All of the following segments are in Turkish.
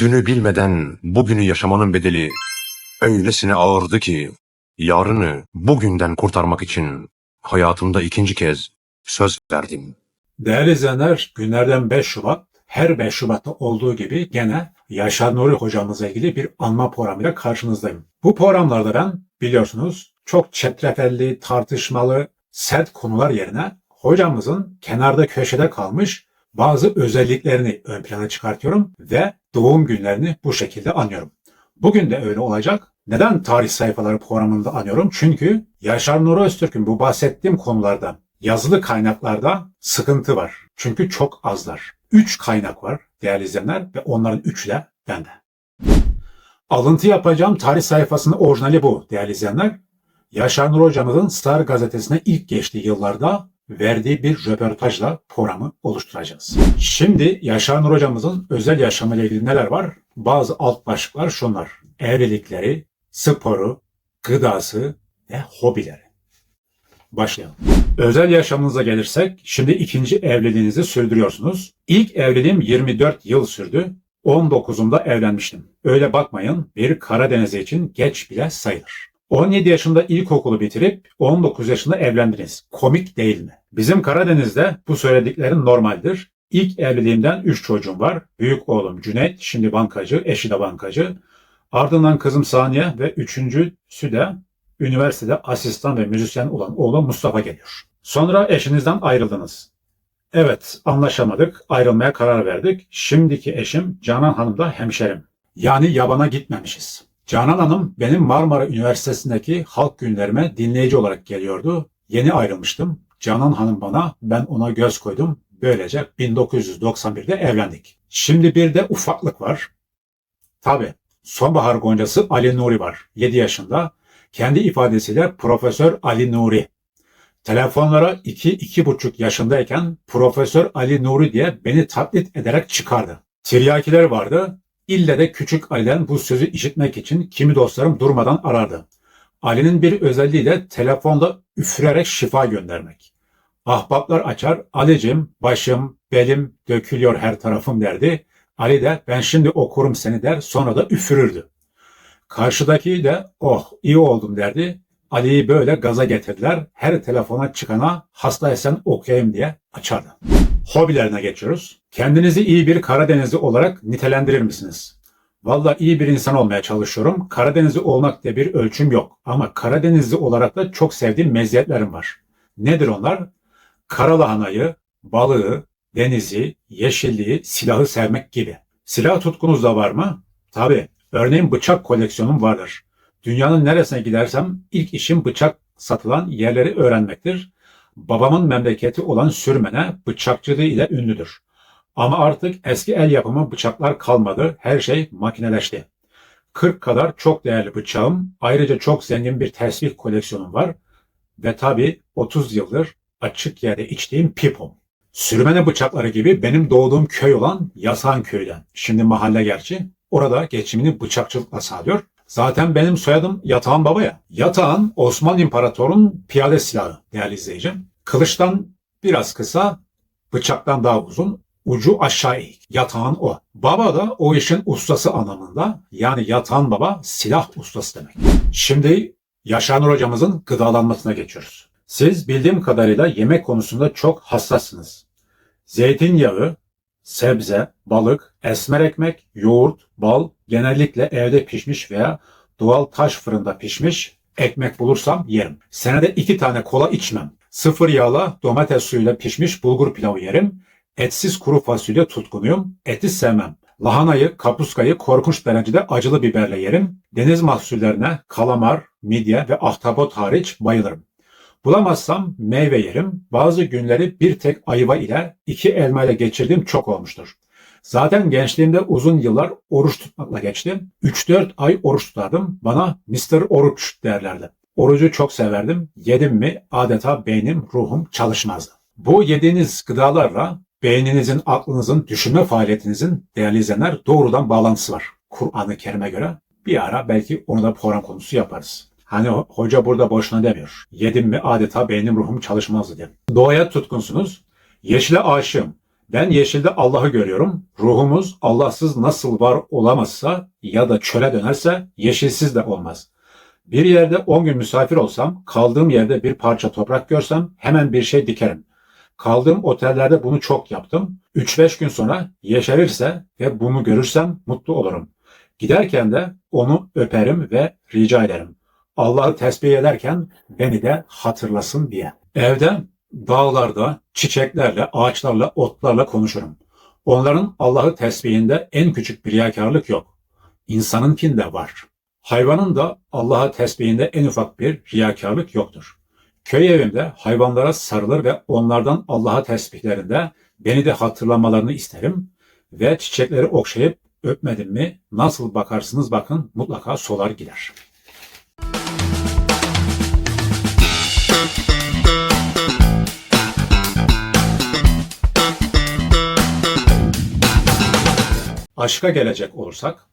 Dünü bilmeden bugünü yaşamanın bedeli öylesine ağırdı ki yarını bugünden kurtarmak için hayatımda ikinci kez söz verdim. Değerli izleyenler günlerden 5 Şubat her 5 Şubat'ta olduğu gibi gene Yaşar Nuri hocamızla ilgili bir anma programıyla karşınızdayım. Bu programlarda ben biliyorsunuz çok çetrefelli, tartışmalı, sert konular yerine hocamızın kenarda köşede kalmış bazı özelliklerini ön plana çıkartıyorum ve doğum günlerini bu şekilde anıyorum. Bugün de öyle olacak. Neden tarih sayfaları programında anıyorum? Çünkü Yaşar Nuri Öztürk'ün bu bahsettiğim konularda yazılı kaynaklarda sıkıntı var. Çünkü çok azlar. Üç kaynak var değerli izleyenler ve onların üçü de bende. Alıntı yapacağım tarih sayfasının orijinali bu değerli izleyenler. Yaşar Nur hocamızın Star gazetesine ilk geçtiği yıllarda verdiği bir röportajla programı oluşturacağız. Şimdi Yaşar Nur hocamızın özel yaşamıyla ilgili neler var? Bazı alt başlıklar şunlar. Evlilikleri, sporu, gıdası ve hobileri. Başlayalım. Özel yaşamınıza gelirsek, şimdi ikinci evliliğinizi sürdürüyorsunuz. İlk evliliğim 24 yıl sürdü. 19'umda evlenmiştim. Öyle bakmayın, bir Karadeniz için geç bile sayılır. 17 yaşında ilkokulu bitirip 19 yaşında evlendiniz. Komik değil mi? Bizim Karadeniz'de bu söylediklerin normaldir. İlk evliliğimden 3 çocuğum var. Büyük oğlum Cüneyt, şimdi bankacı, eşi de bankacı. Ardından kızım Saniye ve üçüncüsü de üniversitede asistan ve müzisyen olan oğlum Mustafa geliyor. Sonra eşinizden ayrıldınız. Evet, anlaşamadık, ayrılmaya karar verdik. Şimdiki eşim Canan Hanım da hemşerim. Yani yabana gitmemişiz. Canan Hanım benim Marmara Üniversitesi'ndeki halk günlerime dinleyici olarak geliyordu. Yeni ayrılmıştım. Canan Hanım bana, ben ona göz koydum. Böylece 1991'de evlendik. Şimdi bir de ufaklık var. Tabi sonbahar goncası Ali Nuri var. 7 yaşında. Kendi ifadesiyle Profesör Ali Nuri. Telefonlara 2-2,5 yaşındayken Profesör Ali Nuri diye beni taklit ederek çıkardı. Tiryakiler vardı. İlle de küçük Ali'den bu sözü işitmek için kimi dostlarım durmadan arardı. Ali'nin bir özelliği de telefonda üfürerek şifa göndermek. Ahbaplar açar, Ali'cim başım, belim dökülüyor her tarafım derdi. Ali de ben şimdi okurum seni der sonra da üfürürdü. Karşıdaki de oh iyi oldum derdi. Ali'yi böyle gaza getirdiler. Her telefona çıkana hastaysan okuyayım diye açardı. Hobilerine geçiyoruz. Kendinizi iyi bir Karadenizli olarak nitelendirir misiniz? Valla iyi bir insan olmaya çalışıyorum. Karadenizli olmak diye bir ölçüm yok. Ama Karadenizli olarak da çok sevdiğim meziyetlerim var. Nedir onlar? Karalahanayı, balığı, denizi, yeşilliği, silahı sevmek gibi. Silah tutkunuz da var mı? Tabii. Örneğin bıçak koleksiyonum vardır. Dünyanın neresine gidersem ilk işim bıçak satılan yerleri öğrenmektir. Babamın memleketi olan Sürmen'e bıçakçılığı ile ünlüdür. Ama artık eski el yapımı bıçaklar kalmadı. Her şey makineleşti. 40 kadar çok değerli bıçağım, ayrıca çok zengin bir tesbih koleksiyonum var ve tabii 30 yıldır açık yerde içtiğim pipom. Sürmene bıçakları gibi benim doğduğum köy olan Yasan köyden. Şimdi mahalle gerçi. Orada geçimini bıçakçılıkla sağlıyor. Zaten benim soyadım Yatağan Baba ya. Yatağan Osmanlı İmparator'un piyade silahı değerli izleyicim. Kılıçtan biraz kısa, bıçaktan daha uzun, ucu aşağı eğik. Yatağan o. Baba da o işin ustası anlamında. Yani yatağan baba silah ustası demek. Şimdi Yaşar Nur hocamızın gıdalanmasına geçiyoruz. Siz bildiğim kadarıyla yemek konusunda çok hassassınız. Zeytinyağı, sebze, balık, esmer ekmek, yoğurt, bal, genellikle evde pişmiş veya doğal taş fırında pişmiş ekmek bulursam yerim. Senede iki tane kola içmem. Sıfır yağla domates suyuyla pişmiş bulgur pilavı yerim. Etsiz kuru fasulye tutkunuyum. Eti sevmem. Lahanayı, kapuskayı korkunç derecede acılı biberle yerim. Deniz mahsullerine kalamar, midye ve ahtapot hariç bayılırım. Bulamazsam meyve yerim. Bazı günleri bir tek ayva ile iki elma ile geçirdiğim çok olmuştur. Zaten gençliğimde uzun yıllar oruç tutmakla geçti. 3-4 ay oruç tutardım. Bana Mr. Oruç derlerdi. Orucu çok severdim. Yedim mi adeta beynim, ruhum çalışmazdı. Bu yediğiniz gıdalarla beyninizin, aklınızın, düşünme faaliyetinizin değerli izleyenler doğrudan bağlantısı var. Kur'an-ı Kerim'e göre bir ara belki onu da program konusu yaparız. Hani hoca burada boşuna demiyor. Yedim mi adeta beynim ruhum çalışmazdı diye. Doğaya tutkunsunuz. Yeşile aşığım. Ben yeşilde Allah'ı görüyorum. Ruhumuz Allahsız nasıl var olamazsa ya da çöle dönerse yeşilsiz de olmaz. Bir yerde 10 gün misafir olsam, kaldığım yerde bir parça toprak görsem hemen bir şey dikerim. Kaldığım otellerde bunu çok yaptım. 3-5 gün sonra yeşerirse ve bunu görürsem mutlu olurum. Giderken de onu öperim ve rica ederim. Allah'ı tesbih ederken beni de hatırlasın diye. Evde dağlarda, çiçeklerle, ağaçlarla, otlarla konuşurum. Onların Allah'ı tesbihinde en küçük bir riyakarlık yok. İnsanınkinde var. Hayvanın da Allah'a tesbihinde en ufak bir riyakarlık yoktur. Köy evimde hayvanlara sarılır ve onlardan Allah'a tesbihlerinde beni de hatırlamalarını isterim ve çiçekleri okşayıp öpmedim mi nasıl bakarsınız bakın mutlaka solar gider. Aşka gelecek olursak,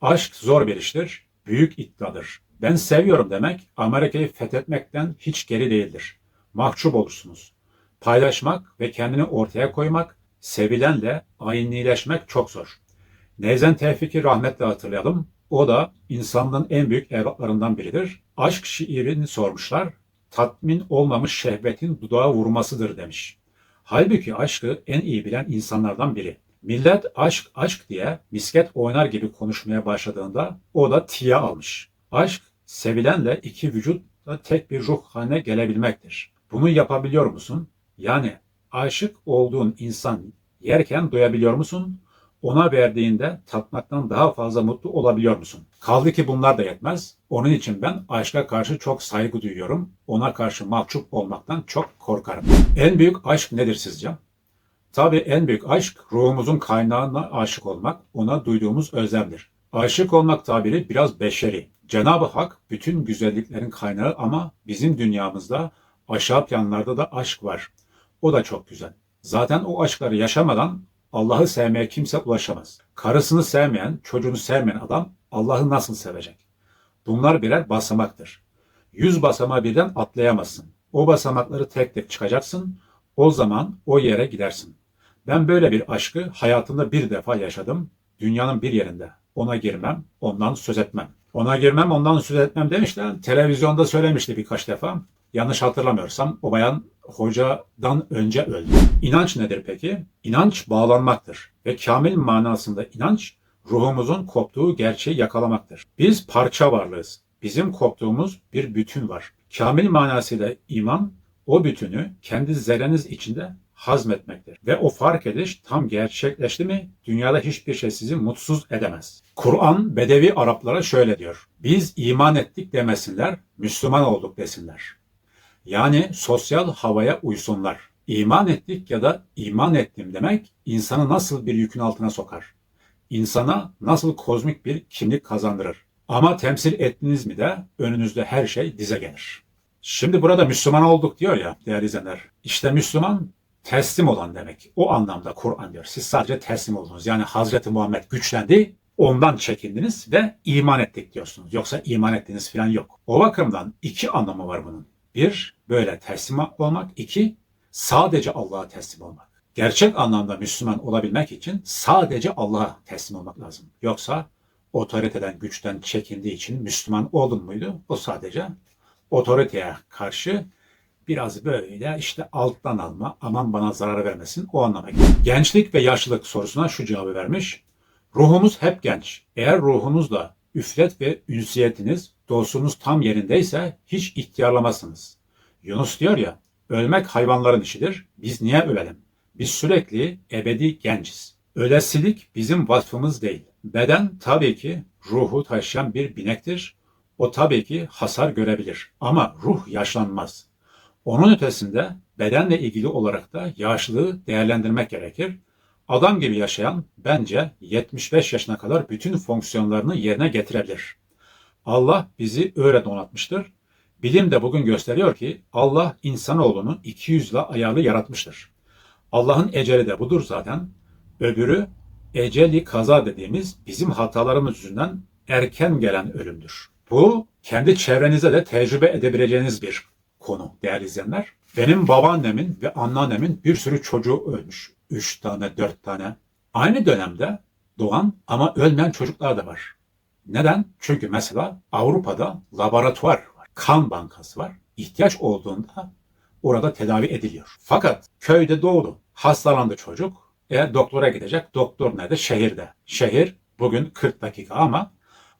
aşk zor bir iştir, büyük iddiadır. Ben seviyorum demek Amerika'yı fethetmekten hiç geri değildir. Mahcup olursunuz. Paylaşmak ve kendini ortaya koymak, sevilenle aynıleşmek çok zor. Nevzen Tevfik'i rahmetle hatırlayalım. O da insanlığın en büyük evlatlarından biridir. Aşk şiirini sormuşlar. Tatmin olmamış şehvetin dudağa vurmasıdır demiş. Halbuki aşkı en iyi bilen insanlardan biri. Millet aşk aşk diye misket oynar gibi konuşmaya başladığında o da tiye almış. Aşk sevilenle iki vücutla tek bir ruh haline gelebilmektir. Bunu yapabiliyor musun? Yani aşık olduğun insan yerken duyabiliyor musun? Ona verdiğinde tatmaktan daha fazla mutlu olabiliyor musun? Kaldı ki bunlar da yetmez. Onun için ben aşka karşı çok saygı duyuyorum. Ona karşı mahcup olmaktan çok korkarım. En büyük aşk nedir sizce? Tabii en büyük aşk ruhumuzun kaynağına aşık olmak, ona duyduğumuz özlemdir. Aşık olmak tabiri biraz beşeri. Cenab-ı Hak bütün güzelliklerin kaynağı ama bizim dünyamızda aşağı planlarda da aşk var. O da çok güzel. Zaten o aşkları yaşamadan Allah'ı sevmeye kimse ulaşamaz. Karısını sevmeyen, çocuğunu sevmeyen adam Allah'ı nasıl sevecek? Bunlar birer basamaktır. Yüz basamağı birden atlayamazsın. O basamakları tek tek çıkacaksın. O zaman o yere gidersin. Ben böyle bir aşkı hayatımda bir defa yaşadım. Dünyanın bir yerinde. Ona girmem, ondan söz etmem. Ona girmem, ondan söz etmem demişler. Televizyonda söylemişti birkaç defa. Yanlış hatırlamıyorsam o bayan hocadan önce öldü. İnanç nedir peki? İnanç bağlanmaktır. Ve kamil manasında inanç ruhumuzun koptuğu gerçeği yakalamaktır. Biz parça varlığız. Bizim koptuğumuz bir bütün var. Kamil manasıyla iman o bütünü kendi zerreniz içinde hazmetmektir. Ve o fark ediş tam gerçekleşti mi dünyada hiçbir şey sizi mutsuz edemez. Kur'an Bedevi Araplara şöyle diyor. Biz iman ettik demesinler, Müslüman olduk desinler. Yani sosyal havaya uysunlar. İman ettik ya da iman ettim demek insanı nasıl bir yükün altına sokar? İnsana nasıl kozmik bir kimlik kazandırır? Ama temsil ettiniz mi de önünüzde her şey dize gelir. Şimdi burada Müslüman olduk diyor ya değerli izleyenler. İşte Müslüman teslim olan demek. O anlamda Kur'an diyor. Siz sadece teslim oldunuz. Yani Hazreti Muhammed güçlendi, ondan çekindiniz ve iman ettik diyorsunuz. Yoksa iman ettiğiniz falan yok. O bakımdan iki anlamı var bunun. Bir, böyle teslim olmak. iki sadece Allah'a teslim olmak. Gerçek anlamda Müslüman olabilmek için sadece Allah'a teslim olmak lazım. Yoksa otoriteden, güçten çekindiği için Müslüman oldun muydu? O sadece otoriteye karşı biraz böyle işte alttan alma, aman bana zarar vermesin o anlama geliyor. Gençlik ve yaşlılık sorusuna şu cevabı vermiş. Ruhumuz hep genç. Eğer ruhunuzla üflet ve ünsiyetiniz, dostunuz tam yerindeyse hiç ihtiyarlamazsınız. Yunus diyor ya, ölmek hayvanların işidir. Biz niye ölelim? Biz sürekli ebedi genciz. Ölesilik bizim vasfımız değil. Beden tabii ki ruhu taşıyan bir binektir. O tabii ki hasar görebilir. Ama ruh yaşlanmaz. Onun ötesinde bedenle ilgili olarak da yaşlılığı değerlendirmek gerekir. Adam gibi yaşayan bence 75 yaşına kadar bütün fonksiyonlarını yerine getirebilir. Allah bizi öyle donatmıştır. Bilim de bugün gösteriyor ki Allah insanoğlunu 200 ile ayarlı yaratmıştır. Allah'ın eceli de budur zaten. Öbürü eceli kaza dediğimiz bizim hatalarımız yüzünden erken gelen ölümdür. Bu kendi çevrenize de tecrübe edebileceğiniz bir konu değerli izleyenler. Benim babaannemin ve anneannemin bir sürü çocuğu ölmüş. üç tane, dört tane. Aynı dönemde doğan ama ölmeyen çocuklar da var. Neden? Çünkü mesela Avrupa'da laboratuvar var, kan bankası var. İhtiyaç olduğunda orada tedavi ediliyor. Fakat köyde doğdu, hastalandı çocuk. E doktora gidecek. Doktor nerede? Şehirde. Şehir bugün 40 dakika ama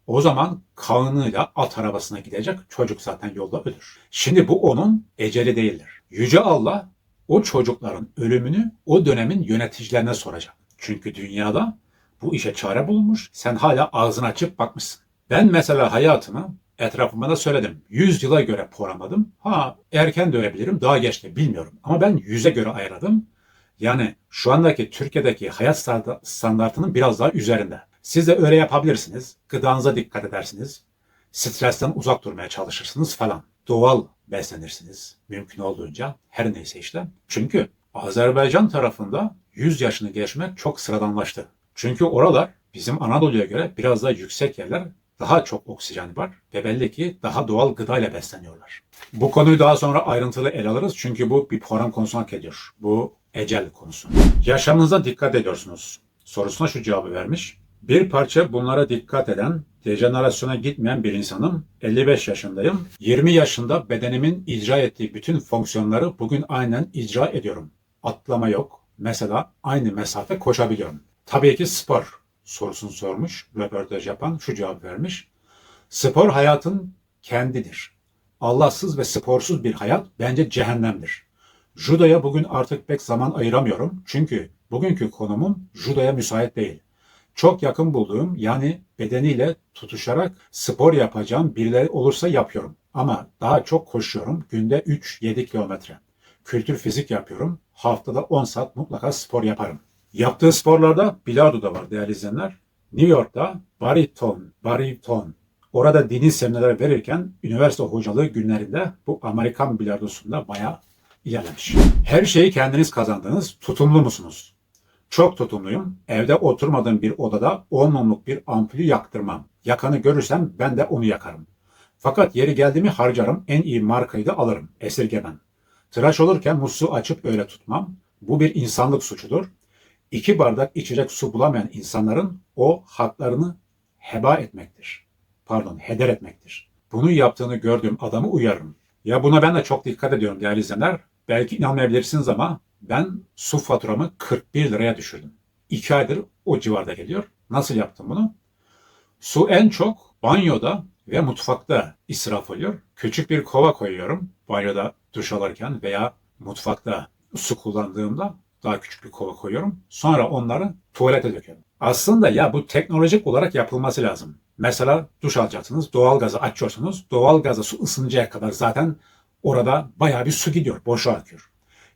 o zaman kanıyla at arabasına gidecek. Çocuk zaten yolda ölür. Şimdi bu onun eceli değildir. Yüce Allah o çocukların ölümünü o dönemin yöneticilerine soracak. Çünkü dünyada bu işe çare bulunmuş. Sen hala ağzını açıp bakmışsın. Ben mesela hayatımı etrafıma da söyledim. 100 yıla göre programadım. Ha erken de ölebilirim, daha geç de bilmiyorum. Ama ben 100'e göre ayırdım. Yani şu andaki Türkiye'deki hayat standa- standartının biraz daha üzerinde. Siz de öyle yapabilirsiniz. Gıdanıza dikkat edersiniz. Stresten uzak durmaya çalışırsınız falan. Doğal beslenirsiniz mümkün olduğunca. Her neyse işte. Çünkü Azerbaycan tarafında 100 yaşını geçmek çok sıradanlaştı. Çünkü oralar bizim Anadolu'ya göre biraz daha yüksek yerler, daha çok oksijen var ve belli ki daha doğal gıdayla besleniyorlar. Bu konuyu daha sonra ayrıntılı ele alırız çünkü bu bir program konusu hak ediyor. Bu ecel konusu. Yaşamınıza dikkat ediyorsunuz. Sorusuna şu cevabı vermiş. Bir parça bunlara dikkat eden, dejenerasyona gitmeyen bir insanım. 55 yaşındayım. 20 yaşında bedenimin icra ettiği bütün fonksiyonları bugün aynen icra ediyorum. Atlama yok. Mesela aynı mesafe koşabiliyorum. Tabii ki spor sorusunu sormuş. Röportaj yapan şu cevap vermiş. Spor hayatın kendidir. Allahsız ve sporsuz bir hayat bence cehennemdir. Judo'ya bugün artık pek zaman ayıramıyorum. Çünkü bugünkü konumum judoya müsait değil. Çok yakın bulduğum yani bedeniyle tutuşarak spor yapacağım birileri olursa yapıyorum. Ama daha çok koşuyorum. Günde 3-7 kilometre. Kültür fizik yapıyorum. Haftada 10 saat mutlaka spor yaparım. Yaptığı sporlarda bilardo da var değerli izleyenler. New York'ta bariton, bariton. Orada dini seminerler verirken üniversite hocalığı günlerinde bu Amerikan bilardosunda bayağı ilerlemiş. Her şeyi kendiniz kazandınız. Tutumlu musunuz? Çok tutumluyum. Evde oturmadığım bir odada 10 mumluk bir ampulü yaktırmam. Yakanı görürsem ben de onu yakarım. Fakat yeri geldi mi harcarım. En iyi markayı da alırım. Esirgemem. Tıraş olurken musluğu açıp öyle tutmam. Bu bir insanlık suçudur. İki bardak içecek su bulamayan insanların o haklarını heba etmektir. Pardon, heder etmektir. Bunu yaptığını gördüğüm adamı uyarırım. Ya buna ben de çok dikkat ediyorum değerli izleyenler. Belki inanmayabilirsiniz ama ben su faturamı 41 liraya düşürdüm. 2 aydır o civarda geliyor. Nasıl yaptım bunu? Su en çok banyoda ve mutfakta israf oluyor. Küçük bir kova koyuyorum banyoda duş alırken veya mutfakta su kullandığımda daha küçük bir kova koyuyorum. Sonra onları tuvalete döküyorum. Aslında ya bu teknolojik olarak yapılması lazım. Mesela duş alacaksınız, doğalgazı açıyorsunuz. Doğalgazı su ısınıncaya kadar zaten orada bayağı bir su gidiyor, boşa akıyor.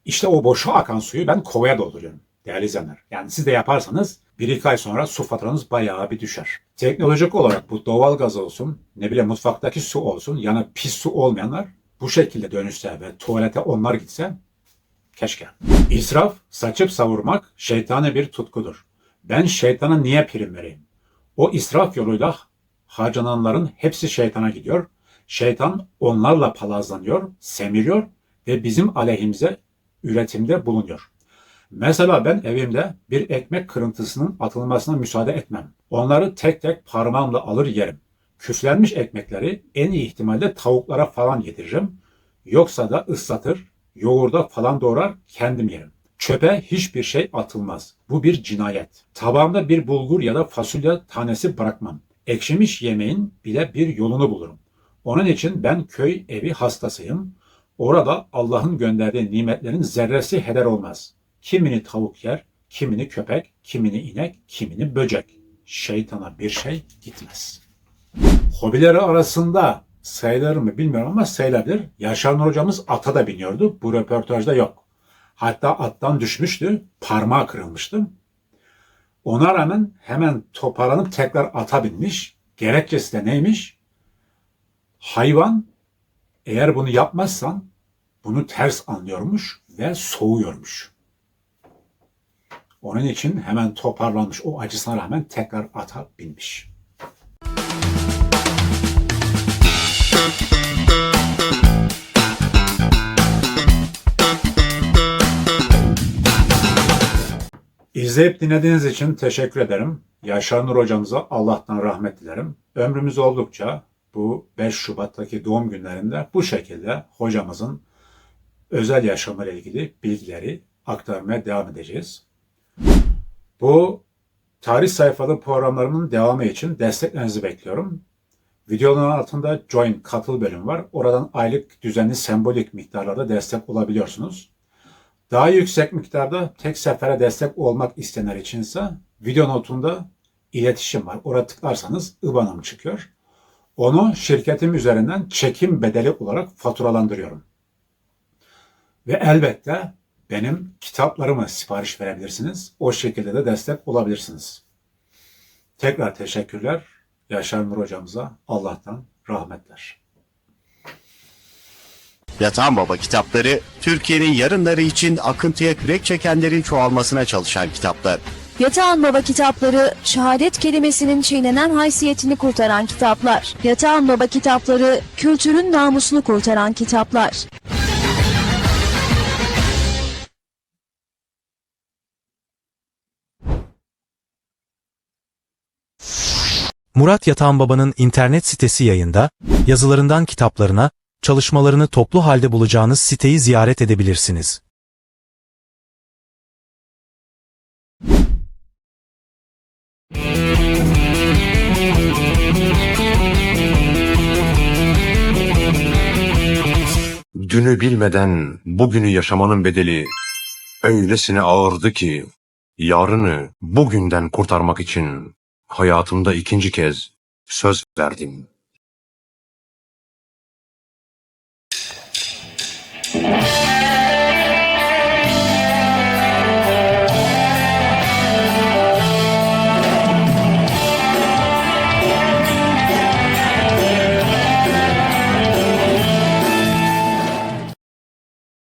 İşte o boşa akan suyu ben kovaya dolduruyorum değerli izleyenler. Yani siz de yaparsanız bir iki ay sonra su faturanız bayağı bir düşer. Teknolojik olarak bu doğal gaz olsun, ne bileyim mutfaktaki su olsun, yani pis su olmayanlar bu şekilde dönüşse ve tuvalete onlar gitse keşke. İsraf, saçıp savurmak şeytani bir tutkudur. Ben şeytana niye prim vereyim? O israf yoluyla harcananların hepsi şeytana gidiyor. Şeytan onlarla palazlanıyor, semiriyor ve bizim aleyhimize üretimde bulunuyor. Mesela ben evimde bir ekmek kırıntısının atılmasına müsaade etmem. Onları tek tek parmağımla alır yerim. Küflenmiş ekmekleri en iyi ihtimalle tavuklara falan yediririm. Yoksa da ıslatır, yoğurda falan doğrar kendim yerim. Çöpe hiçbir şey atılmaz. Bu bir cinayet. Tabağımda bir bulgur ya da fasulye tanesi bırakmam. Ekşimiş yemeğin bile bir yolunu bulurum. Onun için ben köy evi hastasıyım. Orada Allah'ın gönderdiği nimetlerin zerresi heder olmaz. Kimini tavuk yer, kimini köpek, kimini inek, kimini böcek. Şeytana bir şey gitmez. Hobileri arasında sayılır mı bilmiyorum ama sayılabilir. Yaşar Nur hocamız ata da biniyordu. Bu röportajda yok. Hatta attan düşmüştü. Parmağı kırılmıştı. Ona rağmen hemen toparlanıp tekrar ata binmiş. Gerekçesi de neymiş? Hayvan eğer bunu yapmazsan bunu ters anlıyormuş ve soğuyormuş. Onun için hemen toparlanmış o acısına rağmen tekrar ata binmiş. İzleyip dinlediğiniz için teşekkür ederim. Yaşar Nur hocamıza Allah'tan rahmet dilerim. Ömrümüz oldukça bu 5 Şubat'taki doğum günlerinde bu şekilde hocamızın özel yaşamıyla ilgili bilgileri aktarmaya devam edeceğiz. Bu tarih sayfalı programlarımın devamı için desteklerinizi bekliyorum. Videonun altında Join katıl bölümü var. Oradan aylık düzenli sembolik miktarlarda destek olabiliyorsunuz. Daha yüksek miktarda tek sefere destek olmak isteyenler içinse video notunda iletişim var. Oraya tıklarsanız IBAN'ım çıkıyor. Onu şirketim üzerinden çekim bedeli olarak faturalandırıyorum. Ve elbette benim kitaplarımı sipariş verebilirsiniz. O şekilde de destek olabilirsiniz. Tekrar teşekkürler. Yaşar Nur hocamıza Allah'tan rahmetler. Yatan Baba kitapları, Türkiye'nin yarınları için akıntıya kürek çekenlerin çoğalmasına çalışan kitaplar. Yatağan Baba kitapları, şehadet kelimesinin çiğnenen haysiyetini kurtaran kitaplar. Yatağan Baba kitapları, kültürün namusunu kurtaran kitaplar. Murat Yatan Baba'nın internet sitesi yayında, yazılarından kitaplarına, çalışmalarını toplu halde bulacağınız siteyi ziyaret edebilirsiniz. Dünü bilmeden bugünü yaşamanın bedeli öylesine ağırdı ki yarını bugünden kurtarmak için hayatımda ikinci kez söz verdim.